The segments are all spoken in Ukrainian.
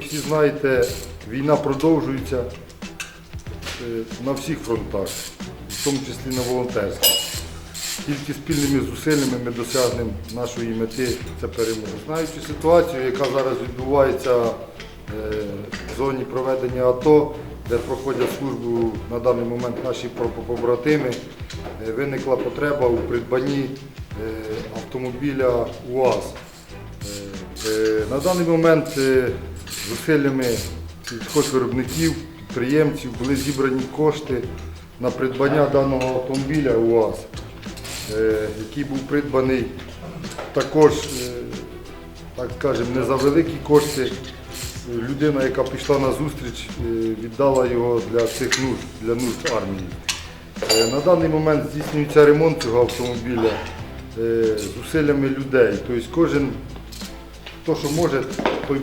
знаєте, війна продовжується е, на всіх фронтах, в тому числі на волонтерських. Тільки спільними зусиллями ми досягнемо нашої мети це перемоги. Знаючи ситуацію, яка зараз відбувається е, в зоні проведення АТО, де проходять службу на даний момент наші побратими, е, виникла потреба у придбанні автомобіля УАЗ. На даний момент зусиллями сільськогоспвиробників, підприємців були зібрані кошти на придбання даного автомобіля УАЗ, е, який був придбаний також, е, так скажемо, не за великі кошти. Людина, яка пішла на зустріч, е, віддала його для цих нужд, для нужд армії. На даний момент здійснюється ремонт цього автомобіля зусиллями людей. Тобто кожен, хто що може, той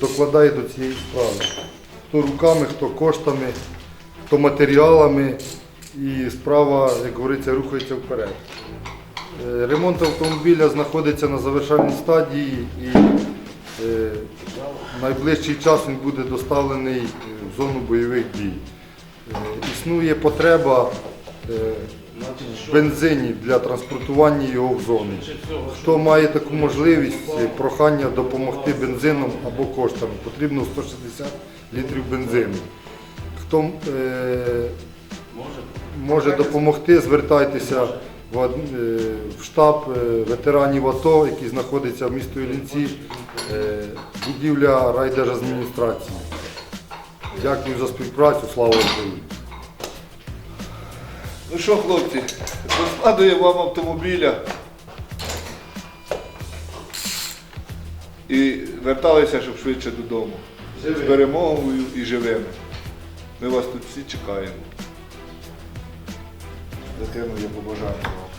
докладає до цієї справи. Хто руками, хто коштами, хто матеріалами. І справа, як говориться, рухається вперед. Е, Ремонт автомобіля знаходиться на завершальній стадії і е, в найближчий час він буде доставлений е, в зону бойових дій. Е, Існує потреба е, бензині для транспортування його в зону. Хто має таку можливість, е, прохання допомогти бензином або коштами, потрібно 160 літрів бензину. Хто е, може допомогти, звертайтеся в, е, штаб ветеранів АТО, який знаходиться в місті Іллінці, е, будівля райдержадміністрації. Дякую за співпрацю, слава Україні! Ну що, хлопці, розкладуємо вам автомобіля. І верталися, щоб швидше додому. З перемогою і живими. Ми вас тут всі чекаємо. Таке я побажання вам.